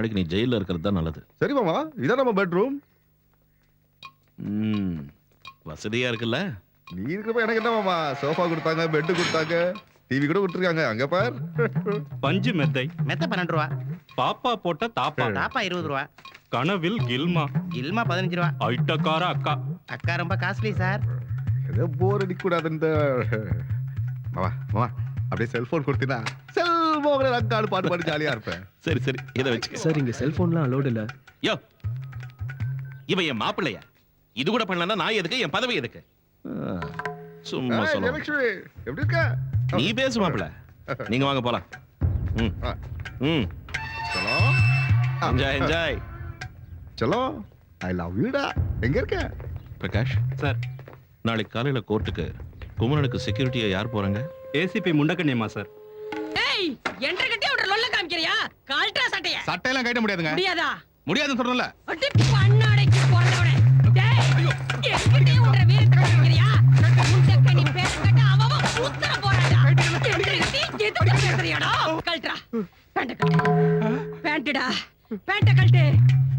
நாளைக்கு நீ ஜெயில இருக்கிறது தான் நல்லது. சரி மாமா இதான் நம்ம பெட்ரூம் ம், வசதியா இருக்குல்ல? நீ இருக்கிறப்ப எனக்கு என்ன மாமா சோஃபா கொடுத்தாங்க பெட் கொடுத்தாங்க டிவி கூட கொடுத்துருக்காங்க அங்க பார். பஞ்சு மெத்தை. மெத்த பன்னெண்டு ரூபா. பாப்பா போட்ட தாப்பா. டாப்பா இருபது ரூபா. கனவில் கில்மா. இல்மா பதினஞ்சு ரூபா. ஐட்டக்கார அக்கா. அக்கா ரொம்ப காஸ்ட்லி சார். ஏதோ போர் அடிக்க கூடாது இந்த மாமா மாமா. அப்படியே செல்போன் கொடுத்தீங்கன்னா செல்போன் அக்காடு பாட்டு பாடி ஜாலியா இருப்பேன். சரி சரி இதை வச்சுக்க. சார் இங்க செல்போன்லாம் அலோடு இல்ல. யோ இவன் என் மாப்பிள்ளையா? இது கூட பண்ணலன்னா நான் எதுக்கு? என் பதவி எதுக்கு? சும்மா சொல்ல எப்படி இருக்க? நீ பேசு மாப்பிள்ள. நீங்க வாங்க போலாம். ம். ம். சலோ என்ஜாய் என்ஜாய் சலோ ஐ லவ் யூடா எங்க இருக்க? பிரகாஷ் சார். நாளைக்கு காலையில கோர்ட்டுக்கு குமரனுக்கு செக்யூரிட்டியா யார் போறாங்க? ACP Mundakkanniyamma sir. ஏய் என்கிட்ட ஒரு லொல்ல காமிக்கிறியா? கால்ட்ரா சட்டைய. சட்டையெல்லாம் கட்ட முடியாதுங்க. முடியாதா? முடியாதுன்னு சொல்றல அடி பண்ணாடைக்கு போறவனே டேய் என்கிட்ட ஒரு வீரத்தை காமிக்கிறியா? நீ பேசக்கட்ட அவன் உத்தர போறாடா. என்கிட்ட எதுக்கு பேசுறியாடா? கல்ட்ரா பேண்ட் பேண்ட்டுடா. பேண்ட்ட கழட்டு.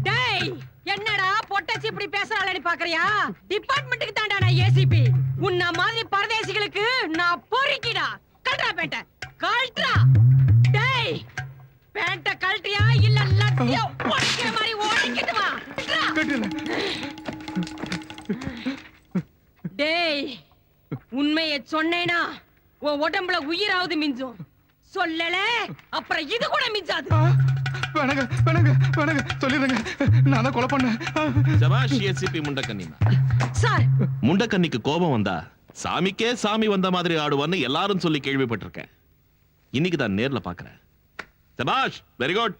டேய் என்னடா பொட்டச்சி இப்படி பேசுறாளேன்னு பாக்குறியா? டிபார்ட்மெண்ட்டுக்கு கல்ட்ரா டேய் பேண்ட்ட கழட்டியா இல்ல லட்டியா உடைக்கிற மாதிரி ஓடிக்கிட்டுமா டேய் உண்மையை சொன்னேனா? உன் உடம்புல உயிராவது மிஞ்சும். சொல்லல அப்புறம் இது கூட மிஞ்சாது. வேணாங்க வேணாங்க வேணாங்க. சொல்லிடுங்க நான் தான் கொலை பண்ணேன். சபாஷ் ஏசிபி முண்டக்கண்ணி. சார். முண்டக்கண்ணிக்கு கோபம் வந்தா சாமிக்கே சாமி வந்த மாதிரி ஆடுவான்னு எல்லாரும் சொல்லி கேள்விப்பட்டிருக்கேன். இன்னைக்கு தான் நேர்ல பாக்குறேன் சபாஷ் வெரி குட்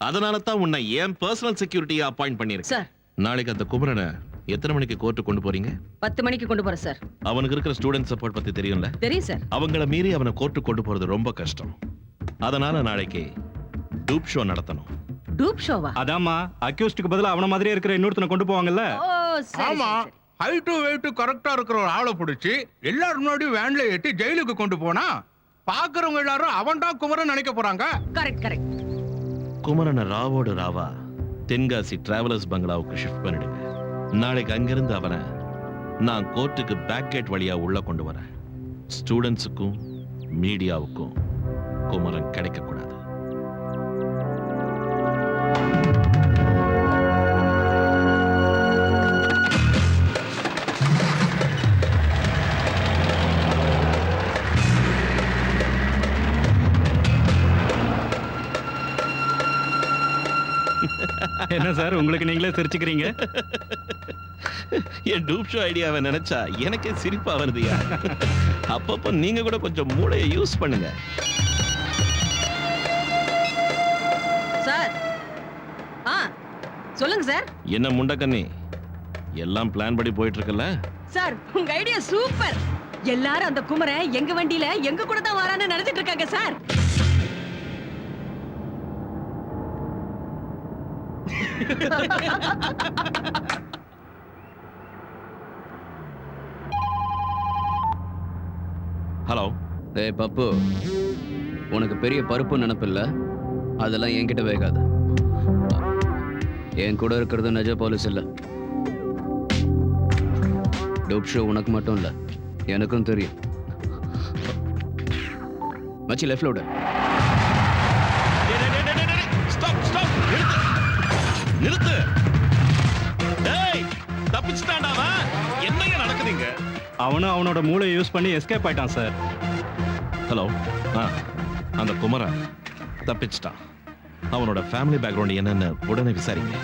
அதனால தான் உன்னை ஏன் பர்சனல் செக்யூரிட்டியா அப்பாயிண்ட் பண்ணிருக்கேன் சார். நாளைக்கு அந்த குமரனை எத்தனை மணிக்கு கோர்ட்டு கொண்டு போறீங்க? பத்து மணிக்கு கொண்டு போறேன் சார். அவனுக்கு இருக்கிற ஸ்டூடெண்ட் சப்போர்ட் பத்தி தெரியும்ல? தெரியும் சார். அவங்கள மீறி அவனை கோர்ட்டு கொண்டு போறது ரொம்ப கஷ்டம். அதனால நாளைக்கு டூப் ஷோ நடத்தணும். டூப் ஷோவா அதாம்மா அக்யூஸ்டுக்கு பதிலா அவன மாதிரியே இருக்கிற இன்னொருத்தனை கொண்டு போவாங்கல்ல? ஓ சரி ஆமா. சரி, சரி. ஹைட்டு வெயிட் கரெக்டா இருக்கிற ஒரு ஆளை பிடிச்சி எல்லாரும் முன்னாடியும் வேன்ல ஏத்தி ஜெயிலுக்கு கொண்டு போனா பாக்குறவங்க எல்லாரும் அவன் தான் குமரன் நினைக்க போறாங்க. கரெக்ட் கரெக்ட் குமரனை ராவோடு ராவா தென்காசி டிராவலர்ஸ் பங்களாவுக்கு ஷிஃப்ட் பண்ணிடுங்க. நாளைக்கு அங்கிருந்து அவனை நான் கோர்ட்டுக்கு பேக் கேட் வழியா உள்ள கொண்டு வரேன். ஸ்டூடெண்ட்ஸுக்கும் மீடியாவுக்கும் குமரன் கிடைக்க என்ன சார் உங்களுக்கு நீங்களே சிரிச்சுக்கிறீங்க? என் டூப் ஷோ ஐடியாவை நினைச்சா எனக்கே சிரிப்பா வருதுயா? அப்பப்போ நீங்க கூட கொஞ்சம் மூளையை யூஸ் பண்ணுங்க. சார் ஆ சொல்லுங்க சார். என்ன முண்டக்கண்ணி? எல்லாம் பிளான் படி போயிட்டு இருக்குல்ல சார் உங்க ஐடியா சூப்பர். எல்லாரும் அந்த குமரன் எங்க வண்டியில எங்க கூட தான் வரான்னு நினைச்சிட்டு இருக்காங்க சார். ஹலோ ஏய் பப்பு. உனக்கு பெரிய பருப்பு நினப்பில்ல? அதெல்லாம் என்கிட்ட வேகாது. என் கூட இருக்கிறது நிஜ போலீஸ் இல்ல. டூப் ஷோ உனக்கு மட்டும் இல்ல. எனக்கும் தெரியும். மச்சி லெஃப்ட் லோடு அவனும் அவனோட மூளையை யூஸ் பண்ணி எஸ்கேப் ஆயிட்டான் சார் ஹலோ ஆ அந்த குமரன் தப்பிச்சிட்டான். அவனோட ஃபேமிலி பேக்ரவுண்ட் என்னன்னு உடனே விசாரிங்க.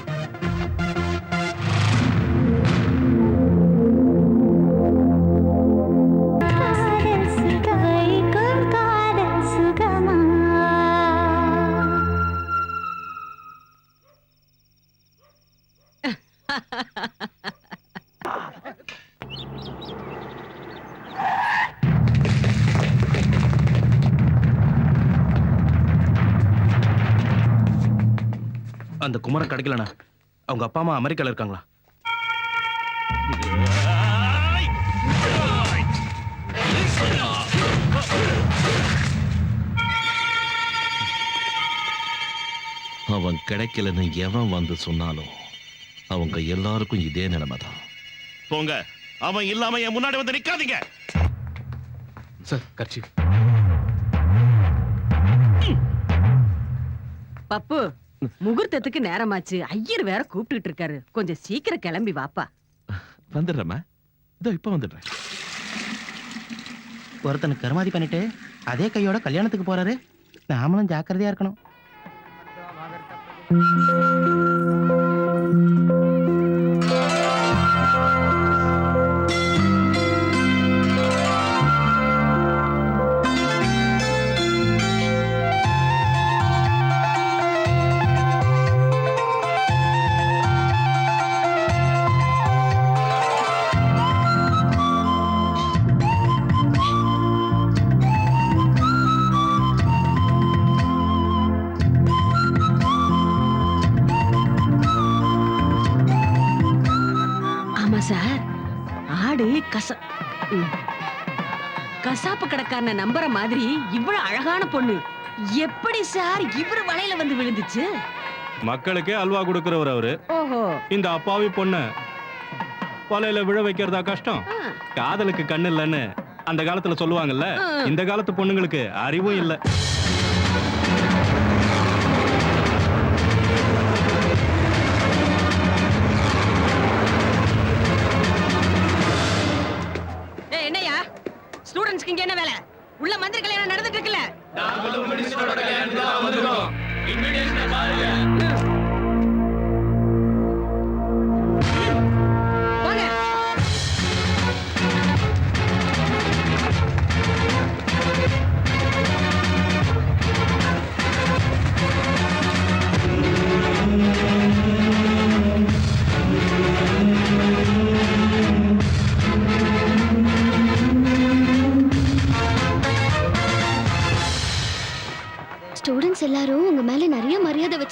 அந்த குமரன் கிடைக்கலண்ணா. அவங்க அப்பா அம்மா அமெரிக்கால இருக்காங்களா? அவன் கிடைக்கலன்னு எவன் வந்து சொன்னாலும் அவங்க எல்லாருக்கும் இதே நிலைமை தான் போங்க. அவன் இல்லாம என் முன்னாடி வந்து நிக்காதீங்க. சார் கட்சி பப்பு முகூர்த்தத்துக்கு நேரமாச்சு. ஐயர் வேற கூப்பிட்டுட்டு இருக்காரு. கொஞ்சம் சீக்கிரம் கிளம்பி வாப்பா. வந்துடுறேம்மா. இதோ இப்ப வந்துடுறேன். ஒருத்தனுக்கு கருமாதி பண்ணிட்டு அதே கையோட கல்யாணத்துக்கு போறாரு. நாமளும் ஜாக்கிரதையா இருக்கணும். கச. கசாப்பு கடைக்காரன நம்புற மாதிரி இவ்வளவு அழகான பொண்ணு எப்படி சார் இவரு வலையில வந்து விழுந்துச்சு மக்களுக்கே அல்வா கொடுக்கிறவர் அவரு ஓஹோ இந்த அப்பாவி பொண்ணு வலையில விழ வைக்கிறதா கஷ்டம். காதலுக்கு கண்ணு இல்லைன்னு அந்த காலத்துல சொல்லுவாங்கல்ல. இந்த காலத்து பொண்ணுங்களுக்கு அறிவும் இல்ல வாங்க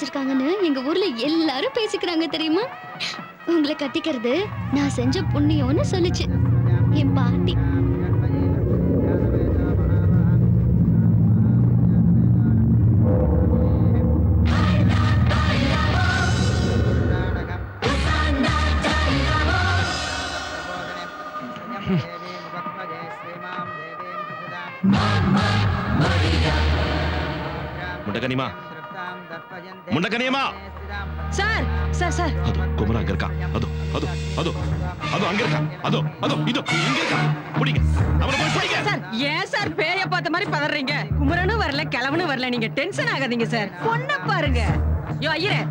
வச்சிருக்காங்கன்னு எங்க ஊர்ல எல்லாரும் பேசிக்கிறாங்க தெரியுமா? உங்களை கட்டிக்கிறது நான் செஞ்ச புண்ணியம்னு சொல்லுச்சு. என் பாட்டி. Mundakanima Mundakaniyamma sir sir sir. அது குமரன் அங்க இருக்கா? அதோ அதோ அதோ அதோ அங்க இருக்கா? அதோ அதோ இதோ இங்க இருக்கா? பிடிங்க. அவனை போய் பிடிங்க. சார் ஏன் சார் பேய பார்த்த மாதிரி பதறீங்க? குமரனும் வரல கிழவனும் வரல. நீங்க டென்ஷன் ஆகாதீங்க சார். பொண்ண பாருங்க. யோ ஐயரே?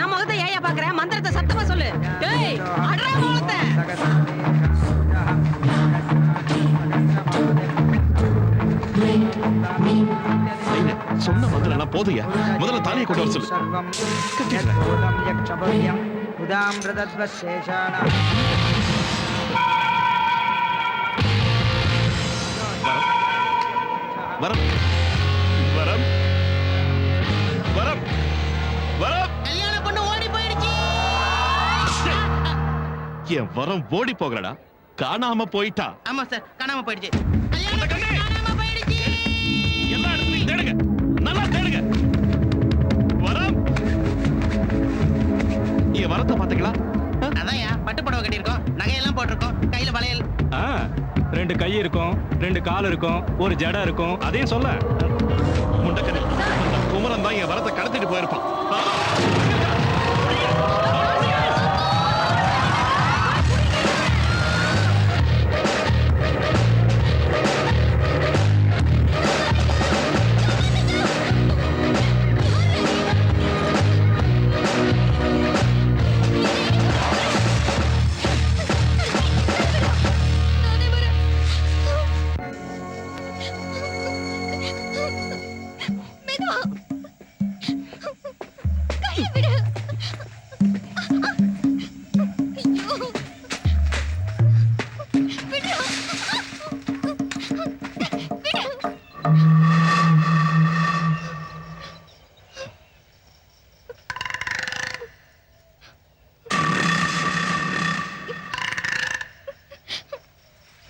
என் முகத்தை ஏயா பாக்குற மந்திரத்தை சத்தமா சொல்லு. டேய் அடரா முகத்தை. சொன்ன எல்லாம் போதுயா. முதல்ல தாலியை கொண்டு வர சொல்லு. வரம். வரம். வரம். வரம். கல்யாண பொண்ணு ஓடி போயிடுச்சு. என் வரம் ஓடி போகலடா. காணாம போயிட்டா. ஆமா சார் காணாம போயிடுச்சு. ரெண்டு கை இருக்கும் ரெண்டு கால் இருக்கும் ஒரு ஜடை இருக்கும். அதையும் சொல்ல. முண்டக்கரை குமரன் தான் என் வரத்தை கடத்திட்டு போயிருப்பான்.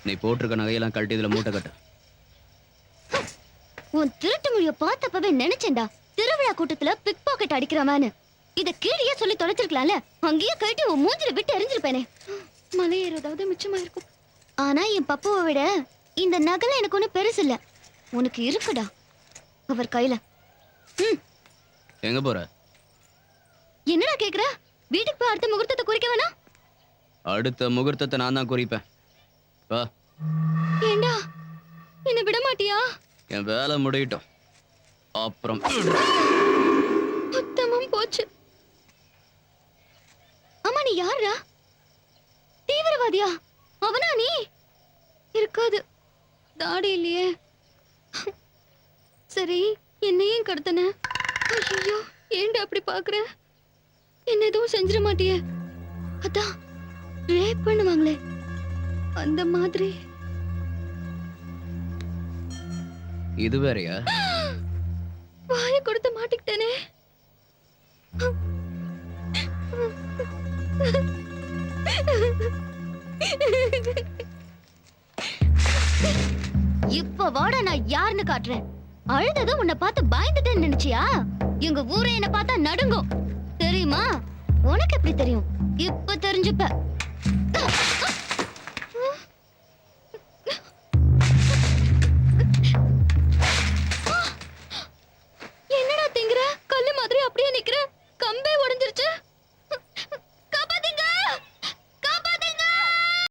நீ போட்டிருக்க நகையெல்லாம் கழட்டி இதுல மூட்டை கட்டு. உன் திருட்டு மொழிய பார்த்தப்பவே நினைச்சேன்டா. திருவிழா கூட்டத்துல பிக் பாக்கெட் அடிக்கிறவன்னு இத கீழே சொல்லி தொலைச்சிருக்கலாம்ல. அங்கேயே கழட்டி உன் மூஞ்சில விட்டு எரிஞ்சிருப்பேனே. மலை ஏறதாவது மிச்சமா இருக்கும். ஆனா என் பப்புவை விட இந்த நகல எனக்கு ஒண்ணு பெருசு இல்ல. உனக்கு இருக்குடா. அவர் கையில. எங்க போற? என்னடா கேக்குற? வீட்டுக்கு போய் அடுத்த முகூர்த்தத்தை குறிக்க வேணாம்? அடுத்த முகூர்த்தத்தை நான் தான் குறிப்பேன். வா. ஏண்டா? என்ன விட மாட்டியா என் வேலை முடியட்டும். அப்புறம். மொத்தமும் போச்சு. அம்மா நீ யாரா தீவிரவாதியா? அவனா நீ? இருக்காது. தாடி இல்லையே. சரி என்னையும் கடத்தன? ஐயோ ஏன்டா அப்படி பாக்குற? என்ன எதுவும் செஞ்சிட மாட்டியே. அதான் ரேப் பண்ணுவாங்களே. அந்த மாதிரி. இது வேறயா? வாயை கொடுத்து மாட்டிக்கிட்டேனே. இப்ப வாடா நான் யாருன்னு காட்டுறேன். அழுதது உன்னை பார்த்து பயந்துட்டேன்னு நினைச்சியா? எங்க ஊரே என்ன பார்த்தா நடுங்கும். தெரியுமா? உனக்கு எப்படி தெரியும்? இப்ப தெரிஞ்சுப்ப